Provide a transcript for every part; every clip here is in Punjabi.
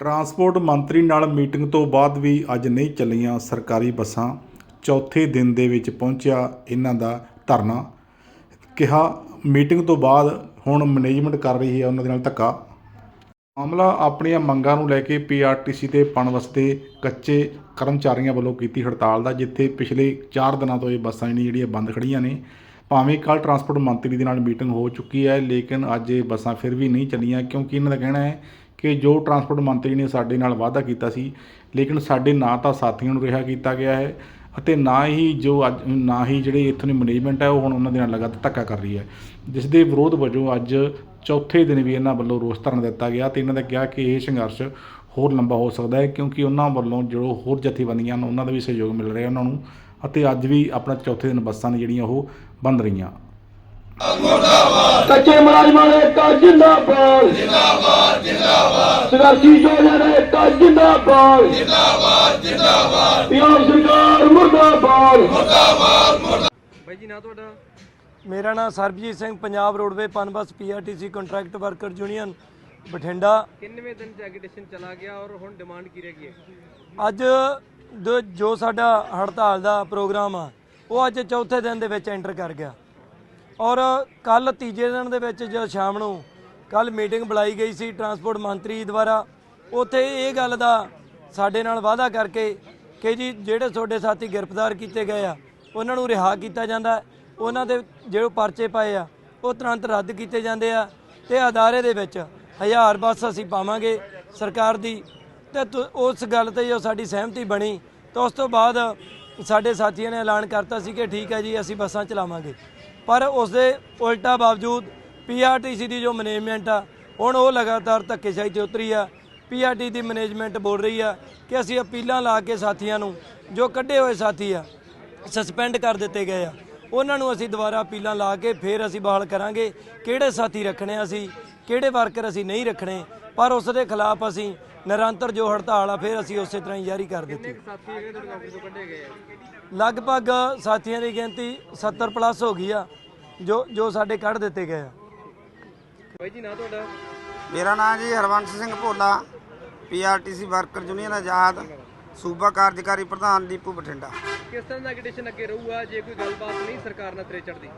ਟਰਾਂਸਪੋਰਟ ਮੰਤਰੀ ਨਾਲ ਮੀਟਿੰਗ ਤੋਂ ਬਾਅਦ ਵੀ ਅੱਜ ਨਹੀਂ ਚੱਲੀਆਂ ਸਰਕਾਰੀ ਬੱਸਾਂ, ਚੌਥੇ ਦਿਨ ਦੇ ਵਿੱਚ ਪਹੁੰਚਿਆ ਇਹਨਾਂ ਦਾ ਧਰਨਾ। ਕਿਹਾ, ਮੀਟਿੰਗ ਤੋਂ ਬਾਅਦ ਹੁਣ ਮੈਨੇਜਮੈਂਟ ਕਰ ਰਹੀ ਹੈ ਉਹਨਾਂ ਦੇ ਨਾਲ ਧੱਕਾ। ਮਾਮਲਾ ਆਪਣੀਆਂ ਮੰਗਾਂ ਨੂੰ ਲੈ ਕੇ ਪੀਆਰਟੀਸੀ ਤੇ ਪਣਵਸਤੇ ਕੱਚੇ ਕਰਮਚਾਰੀਆਂ ਵੱਲੋਂ ਕੀਤੀ ਹੜਤਾਲ ਦਾ, ਜਿੱਥੇ ਪਿਛਲੇ 4 ਦਿਨਾਂ ਤੋਂ ਇਹ ਬੱਸਾਂ ਜਿਹੜੀਆਂ ਜਿਹੜੀਆਂ ਬੰਦ ਖੜੀਆਂ ਨੇ, ਭਾਵੇਂ ਕੱਲ ਟਰਾਂਸਪੋਰਟ ਮੰਤਰੀ ਦੇ ਨਾਲ ਮੀਟਿੰਗ ਹੋ ਚੁੱਕੀ ਹੈ, ਲੇਕਿਨ ਅੱਜ ਇਹ ਬੱਸਾਂ ਫਿਰ ਵੀ ਨਹੀਂ ਚੱਲੀਆਂ, ਕਿਉਂਕਿ ਇਹਨਾਂ ਦਾ ਕਹਿਣਾ ਹੈ ਕਿ ਜੋ ਟਰਾਂਸਪੋਰਟ ਮੰਤਰੀ ਨੇ ਸਾਡੇ ਨਾਲ ਵਾਅਦਾ ਕੀਤਾ ਸੀ, ਲੇਕਿਨ ਸਾਡੇ ਨਾ ਤਾਂ ਸਾਥੀਆਂ ਨੂੰ ਰਿਹਾ ਕੀਤਾ ਗਿਆ ਹੈ ਅਤੇ ਨਾ ਹੀ ਜੋ ਅੱਜ, ਨਾ ਹੀ ਜਿਹੜੇ ਇੱਥੋਂ ਦੀ ਮੈਨੇਜਮੈਂਟ ਹੈ, ਉਹ ਹੁਣ ਉਹਨਾਂ ਦੇ ਨਾਲ ਲਗਾਤਾਰ ਧੱਕਾ ਕਰ ਰਹੀ ਹੈ। ਜਿਸ ਦੇ ਵਿਰੋਧ ਵਜੋਂ ਅੱਜ ਚੌਥੇ ਦਿਨ ਵੀ ਇਹਨਾਂ ਵੱਲੋਂ ਰੋਸ ਧਰਨਾ ਦਿੱਤਾ ਗਿਆ ਤੇ ਇਹਨਾਂ ਦਾ ਕਿਹਾ ਕਿ ਇਹ ਸੰਘਰਸ਼ ਹੋਰ ਲੰਬਾ ਹੋ ਸਕਦਾ ਹੈ, ਕਿਉਂਕਿ ਉਹਨਾਂ ਵੱਲੋਂ ਜੋ ਹੋਰ ਜਥੇਬੰਦੀਆਂ ਹਨ ਉਹਨਾਂ ਦਾ ਵੀ ਸਹਿਯੋਗ ਮਿਲ ਰਿਹਾ ਉਹਨਾਂ ਨੂੰ ਅਤੇ ਅੱਜ ਵੀ ਆਪਣਾ ਚੌਥੇ ਦਿਨ ਬੱਸਾਂ ਨੇ ਜਿਹੜੀਆਂ ਉਹ ਬੰਦ ਰਹੀਆਂ। ਕੱਚੇ ਮੁਲਾਜ਼ਮਾਂ ਨੇ ਏਕਤਾ ਜਿੰਦਾਬਾਦ। ਜਿੰਦਾਬਾਦ ਜਿੰਦਾਬਾਦ। ਸੰਘਰਸ਼ੀ ਯੋਧਿਆਂ ਨੇ ਏਕਤਾ ਜਿੰਦਾਬਾਦ। ਜਿੰਦਾਬਾਦ ਜਿੰਦਾਬਾਦ। ਪੰਜਾਬ ਸਰਕਾਰ ਮੁਰਦਾਬਾਦ। ਬਾਈ ਜੀ ਨਾ ਤੁਹਾਡਾ? ਮੇਰਾ ਨਾਮ Sarabjit Singh Punjab roadway Punbus PRTC contract worker union Bathinda. ਕਿੰਨਵੇਂ ਦਿਨ ਚ ਐਗੀਟੇਸ਼ਨ ਚਲਾ ਗਿਆ ਔਰ ਹੁਣ ਡਿਮਾਂਡ ਕੀ ਰਹਿ ਗਈ ਹੈ? ਅੱਜ ਜੋ- ਜੋ ਸਾਡਾ ਹੜਤਾਲ ਦਾ ਪ੍ਰੋਗਰਾਮ ਆ ਉਹ ਅੱਜ ਚੌਥੇ ਦਿਨ ਦੇ ਵਿੱਚ ਐਂਟਰ ਕਰ ਗਿਆ। ਔਰ ਕੱਲ ਤੀਜੇ ਦਿਨ ਦੇ ਵਿੱਚ ਜੋ ਸ਼ਾਮ ਨੂੰ ਕੱਲ ਮੀਟਿੰਗ ਬੁਲਾਈ ਗਈ ਸੀ ਟਰਾਂਸਪੋਰਟ ਮੰਤਰੀ ਦੁਆਰਾ। ਉੱਥੇ ਇਹ ਗੱਲ ਦਾ ਸਾਡੇ ਨਾਲ ਵਾਅਦਾ ਕਰਕੇ ਕਿ ਜੀ ਜਿਹੜੇ ਤੁਹਾਡੇ ਸਾਥੀ ਗ੍ਰਿਫਤਾਰ ਕੀਤੇ ਗਏ ਆ, ਉਹਨਾਂ ਨੂੰ ਰਿਹਾ ਕੀਤਾ ਜਾਂਦਾ। ਉਹਨਾਂ ਦੇ ਜਿਹੜੇ ਪਰਚੇ ਪਾਏ ਆ, ਉਹ ਤੁਰੰਤ ਰੱਦ ਕੀਤੇ ਜਾਂਦੇ ਆ ਤੇ ਅਦਾਰੇ ਦੇ ਵਿੱਚ ਹਜ਼ਾਰ ਬੱਸ ਅਸੀਂ ਪਾਵਾਂਗੇ ਸਰਕਾਰ ਦੀ। ਤੇ ਤੁ- ਉਸ ਗੱਲ ਤੇ ਜੋ ਸਾਡੀ ਸਹਿਮਤੀ ਬਣੀ, ਤਾਂ ਉਸ ਤੋਂ ਬਾਅਦ ਸਾਡੇ ਸਾਥੀਆਂ ਨੇ ਐਲਾਨ ਕਰਤਾ ਸੀ ਕਿ ਠੀਕ ਹੈ ਜੀ, ਅਸੀਂ ਬੱਸਾਂ ਚਲਾਵਾਂਗੇ। ਪਰ ਉਸ ਦੇ ਉਲਟਾ ਬਾਵਜੂਦ ਪੀਆਰਟੀਸੀ ਦੀ ਜੋ ਮੈਨੇਜਮੈਂਟ ਆ, ਹੁਣ ਉਹ ਲਗਾਤਾਰ ਧੱਕੇਸ਼ਾਹੀ ਤੇ ਉਤਰੀ ਆ। ਪੀਆਰਟੀ ਦੀ ਮੈਨੇਜਮੈਂਟ ਬੋਲ ਰਹੀ ਆ ਕਿ ਅਸੀਂ ਅਪੀਲਾਂ ਲਾ ਕੇ ਸਾਥੀਆਂ ਨੂੰ, ਜੋ ਕੱਢੇ ਹੋਏ ਸਾਥੀ ਆ ਸਸਪੈਂਡ ਕਰ ਦਿੱਤੇ ਗਏ ਆ। ਉਹਨਾਂ ਨੂੰ ਅਸੀਂ ਦੁਬਾਰਾ ਅਪੀਲਾਂ ਲਾ ਕੇ ਫਿਰ ਅਸੀਂ ਬਹਾਲ ਕਰਾਂਗੇ ਕਿਹੜੇ ਸਾਥੀ ਰੱਖਣੇ ਅਸੀਂ, ਕਿਹੜੇ ਵਰਕਰ ਅਸੀਂ ਨਹੀਂ ਰੱਖਣੇ। ਪਰ ਉਸ ਦੇ ਖਿਲਾਫ ਅਸੀਂ ਨਿਰੰਤਰ ਜੋ ਹੜਤਾਲ ਆ ਫਿਰ ਅਸੀਂ ਉਸੇ ਤਰ੍ਹਾਂ ਹੀ ਜਾਰੀ ਕਰ ਦਿੱਤੀ। ਇੱਕ ਸਾਥੀ ਜਿਹੜੇ ਤੁਹਾਡੇ ਨੌਕਰੀ ਤੋਂ ਕੱਢੇ ਗਏ ਆ? ਲਗਭਗ ਸਾਥੀਆਂ ਦੀ ਗਿਣਤੀ 70 ਪਲੱਸ ਹੋ ਗਈ ਆ ਜੋ ਜੋ ਸਾਡੇ ਕੱਢ ਦਿੱਤੇ ਗਏ ਆ। ਬਾਈ ਜੀ ਨਾ ਤੁਹਾਡਾ? ਮੇਰਾ ਨਾਮ ਜੀ Harvansh Singh Bhola PRTC worker union ਆਜ਼ਾਦ ਸੂਬਾ ਕਾਰਜਕਾਰੀ ਪ੍ਰਧਾਨ ਦੀਪੂ ਬਠਿੰਡਾ। ਕਿਸ ਤਰ੍ਹਾਂ ਦਾ ਐਗੀਟੇਸ਼ਨ ਅੱਗੇ ਰਹੂਗਾ ਜੇ ਕੋਈ ਗੱਲਬਾਤ ਨਹੀਂ ਸਰਕਾਰ ਨਾਲ ਤਰੇ ਚੜਦੀ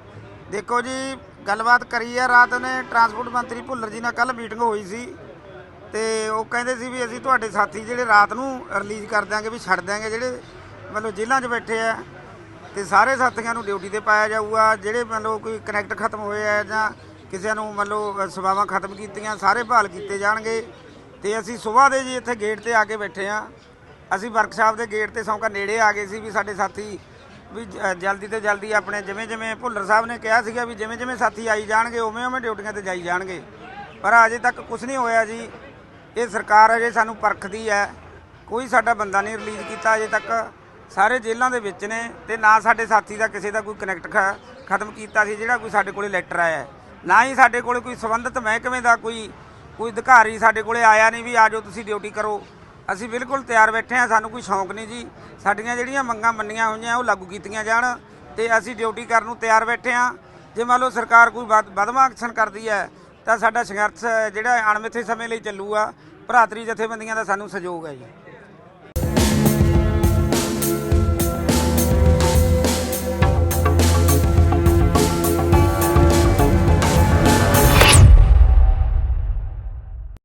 ਦੇਖੋ ਜੀ ਗੱਲਬਾਤ ਕਰੀ ਹੈ ਰਾਤ ਨੇ ਟਰਾਂਸਪੋਰਟ ਮੰਤਰੀ ਭੁੱਲਰ ਜੀ ਨਾਲ ਕੱਲ ਮੀਟਿੰਗ ਹੋਈ ਸੀ। ਤੇ ਉਹ ਕਹਿੰਦੇ ਸੀ ਵੀ ਅਸੀਂ ਤੁਹਾਡੇ ਸਾਥੀ ਜਿਹੜੇ ਰਾਤ ਨੂੰ ਰਿਲੀਜ਼ ਕਰ ਦਿਆਂਗੇ, ਵੀ ਛੱਡ ਦਿਆਂਗੇ ਜਿਹੜੇ ਮਤਲਬ ਜੇਲ੍ਹਾਂ 'ਚ ਬੈਠੇ ਆ ਤੇ ਸਾਰੇ ਸਾਥੀਆਂ ਨੂੰ ਡਿਊਟੀ ਤੇ ਪਾਇਆ ਜਾਊਗਾ, ਜਿਹੜੇ ਮਤਲਬ ਕੋਈ ਕਨੈਕਟ ਖਤਮ ਹੋਏ ਆ ਜਾਂ ਕਿਸੇ ਨੂੰ ਮਤਲਬ ਸੇਵਾਵਾਂ ਖਤਮ ਕੀਤੀਆਂ, ਸਾਰੇ ਬਹਾਲ ਕੀਤੇ ਜਾਣਗੇ ਤੇ ਅਸੀਂ ਸਵੇਰ ਦੇ ਜੀ ਇੱਥੇ ਗੇਟ ਤੇ ਆ ਕੇ ਬੈਠੇ ਆ। ਅਸੀਂ ਵਰਕਸ਼ਾਪ ਦੇ ਗੇਟ ਤੇ ਸੌਂਕਾ ਨੇੜੇ ਆ ਗਏ ਸੀ ਵੀ ਸਾਡੇ ਸਾਥੀ ਵੀ ਜ- ਜਲਦੀ ਤੋਂ ਜਲਦੀ ਆਪਣੇ ਜਿਵੇਂ ਜਿਵੇਂ ਭੁੱਲਰ ਸਾਹਿਬ ਨੇ ਕਿਹਾ ਸੀਗਾ ਵੀ ਜਿਵੇਂ ਜਿਵੇਂ ਸਾਥੀ ਆਈ ਜਾਣਗੇ, ਉਵੇਂ ਉਵੇਂ ਡਿਊਟੀਆਂ ਤੇ ਜਾਈ ਜਾਣਗੇ। ਪਰ ਅਜੇ ਤੱਕ ਕੁਝ ਨਹੀਂ ਹੋਇਆ ਜੀ। ਇਹ ਸਰਕਾਰ ਅਜੇ ਸਾਨੂੰ ਪਰਖਦੀ ਹੈ। ਕੋਈ ਸਾਡਾ ਬੰਦਾ ਨਹੀਂ ਰਿਲੀਜ਼ ਕੀਤਾ ਅਜੇ ਤੱਕ। ਸਾਰੇ ਜੇਲ੍ਹਾਂ ਦੇ ਵਿੱਚ ਨੇ ਤੇ ਨਾ ਸਾਡੇ ਸਾਥੀ ਦਾ ਕਿਸੇ ਦਾ ਕੋਈ ਕਨੈਕਟ ਖਤਮ ਕੀਤਾ ਸੀ, ਜਿਹੜਾ ਕੋਈ ਸਾਡੇ ਕੋਲੇ ਲੈਟਰ ਆਇਆ ਨਾ ਹੀ ਸਾਡੇ ਕੋਲੇ ਕੋਈ ਸੰਬੰਧਿਤ ਮਹਿਕਮੇ ਦਾ ਕੋਈ ਕੋਈ ਅਧਿਕਾਰੀ ਸਾਡੇ ਕੋਲੇ ਆਇਆ ਨਹੀਂ ਵੀ ਆਜੋ ਤੁਸੀਂ ਡਿਊਟੀ ਕਰੋ। ਅਸੀਂ ਬਿਲਕੁਲ ਤਿਆਰ ਬੈਠੇ ਹਾਂ, ਸਾਨੂੰ ਕੋਈ ਸ਼ੌਂਕ ਨਹੀਂ ਜੀ। ਸਾਡੀਆਂ ਜਿਹੜੀਆਂ ਮੰਗਾਂ ਮੰਨੀਆਂ ਹੋਈਆਂ, ਉਹ ਲਾਗੂ ਕੀਤੀਆਂ ਜਾਣ ਤੇ ਅਸੀਂ ਡਿਊਟੀ ਕਰਨ ਨੂੰ ਤਿਆਰ ਬੈਠੇ ਹਾਂ। ਜੇ ਮੰਨ ਲਓ ਸਰਕਾਰ ਕੋਈ ਵਧ- ਵਧਵਾ ਐਕਸ਼ਨ ਕਰਦੀ ਹੈ ਤਾਂ ਸਾਡਾ ਸੰਘਰਸ਼ ਜਿਹੜਾ ਅਣਮਿੱਥੇ ਸਮੇਂ ਲਈ ਚੱਲੂਗਾ, ਭਰਾਤਰੀ ਜਥੇਬੰਦੀਆਂ ਦਾ ਸਾਨੂੰ ਸਹਿਯੋਗ ਹੈ ਜੀ।